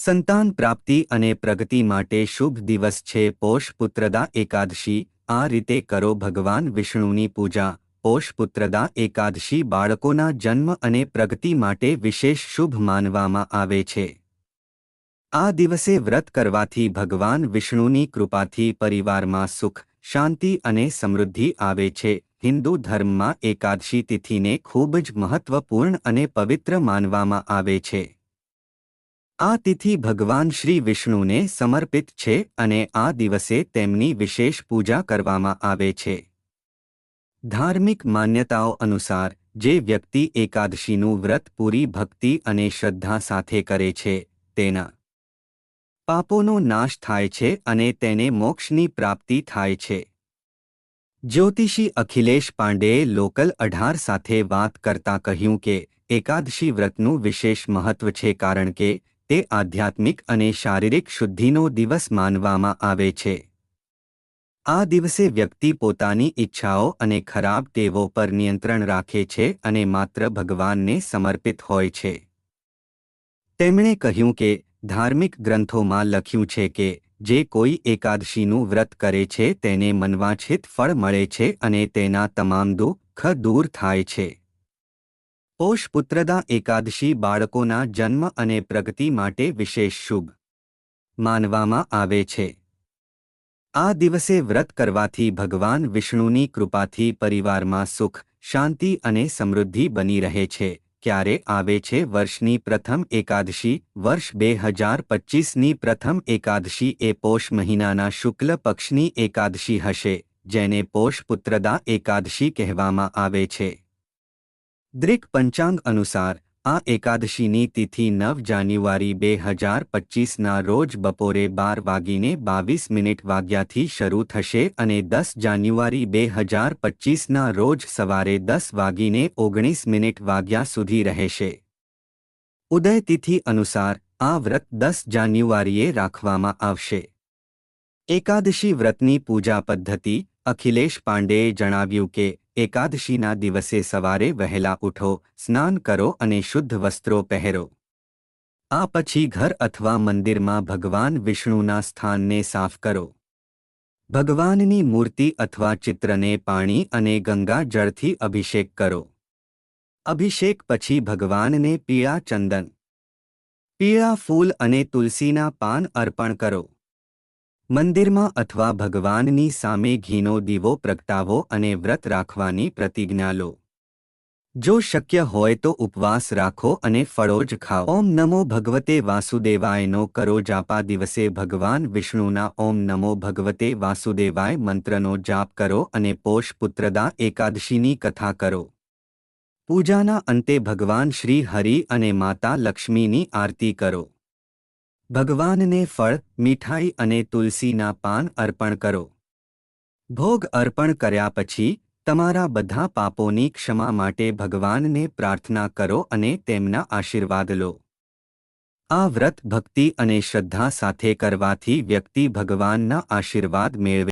સંતાન પ્રાપ્તિ અને પ્રગતિ માટે શુભ દિવસ છે. પોષ પુત્રદા એકાદશી, આ રીતે કરો ભગવાન વિષ્ણુની પૂજા. પોષ પુત્રદા એકાદશી બાળકોના જન્મ અને પ્રગતિ માટે વિશેષ શુભ માનવામાં આવે છે. આ દિવસે વ્રત કરવાથી ભગવાન વિષ્ણુની કૃપાથી પરિવારમાં સુખ, શાંતિ અને સમૃદ્ધિ આવે છે. હિન્દુ ધર્મમાં એકાદશી તિથિને ખૂબ જ મહત્વપૂર્ણ અને પવિત્ર માનવામાં આવે છે. આ તિથિ ભગવાન શ્રી વિષ્ણુને સમર્પિત છે અને આ દિવસે તેમની વિશેષ પૂજા કરવામાં આવે છે. ધાર્મિક માન્યતાઓ અનુસાર, જે વ્યક્તિ એકાદશીનું વ્રત પૂરી ભક્તિ અને શ્રદ્ધા સાથે કરે છે, તેના પાપોનો નાશ થાય છે અને તેને મોક્ષની પ્રાપ્તિ થાય છે. જ્યોતિષી અખિલેશ પાંડેએ લોકલ અઢાર સાથે વાત કરતા કહ્યું કે, એકાદશી વ્રતનું વિશેષ મહત્વ છે કારણ કે તે આધ્યાત્મિક અને શારીરિક શુદ્ધિનો દિવસ માનવામાં આવે છે. આ દિવસે વ્યક્તિ પોતાની ઈચ્છાઓ અને ખરાબ ટેવો પર નિયંત્રણ રાખે છે અને માત્ર ભગવાનને સમર્પિત હોય છે. તેમણે કહ્યું કે, ધાર્મિક ગ્રંથોમાં લખ્યું છે કે, જે કોઈ એકાદશીનું વ્રત કરે છે તેને મનવાંછિત ફળ મળે છે અને તેના તમામ દુઃખ દૂર થાય છે. પોષ પુત્રદા એકાદશી બાળકોના જન્મ અને પ્રગતિ માટે વિશેષ શુભ માનવામાં આવે છે. આ દિવસે વ્રત કરવાથી ભગવાન વિષ્ણુની કૃપાથી પરિવારમાં સુખ, શાંતિ અને સમૃદ્ધિ બની રહે છે. ક્યારે આવે છે વર્ષની પ્રથમ એકાદશી? વર્ષ બે હજાર પચીસની પ્રથમ એકાદશી એ પોષ મહિનાના શુક્લ પક્ષની એકાદશી હશે, જેને પોષ પુત્રદા એકાદશી કહેવામાં આવે છે. દ્રિક પંચાંગ અનુસાર, આ એકાદશીની તિથિ નવ જાન્યુઆરી બે હજાર પચીસના રોજ બપોરે બાર વાગીને બાવીસ મિનિટ વાગ્યાથી શરૂ થશે અને દસ જાન્યુઆરી બે હજાર પચીસના રોજ સવારે દસ વાગીને ઓગણીસ મિનિટ વાગ્યા સુધી રહેશે. ઉદય તિથિ અનુસાર, આ વ્રત દસ જાન્યુઆરીએ રાખવામાં આવશે. એકાદશી વ્રતની પૂજા પદ્ધતિ, અખિલેશ પાંડેએ જણાવ્યું કે એકાદશીના દિવસે સવારે વહેલા ઉઠો, સ્નાન કરો અને શુદ્ધ વસ્ત્રો પહેરો. આ પછી ઘર અથવા મંદિરમાં ભગવાન વિષ્ણુના સ્થાનને સાફ કરો. ભગવાનની મૂર્તિ અથવા ચિત્રને પાણી અને ગંગા જળથી અભિષેક કરો. અભિષેક પછી ભગવાનને પીળા ચંદન, પીળા ફૂલ અને તુલસીના પાન અર્પણ કરો. મંદિરમાં અથવા ભગવાનની સામે ઘીનો દીવો પ્રગટાવો અને વ્રત રાખવાની પ્રતિજ્ઞા લો. જો શક્ય હોય તો ઉપવાસ રાખો અને ફળો જ ખાઓ. ઓમ નમો ભગવતે વાસુદેવાયનો કરો જાપા દિવસે ભગવાન વિષ્ણુના ઓમ નમો ભગવતે વાસુદેવાય મંત્રનો જાપ કરો અને પોષ પુત્રદા એકાદશીની કથા કરો. પૂજાના અંતે ભગવાન શ્રી હરિ અને માતા લક્ષ્મીની આરતી કરો. ભગવાનને ફળ, મીઠાઈ અને તુલસીના પાન અર્પણ કરો. ભોગ અર્પણ કર્યા પછી, તમારા બધા પાપોની ક્ષમા માટે ભગવાનને પ્રાર્થના કરો અને તેમના આશીર્વાદ લો. આ વ્રત ભક્તિ અને શ્રદ્ધા સાથે કરવાથી વ્યક્તિ ભગવાનના આશીર્વાદ મેળવે.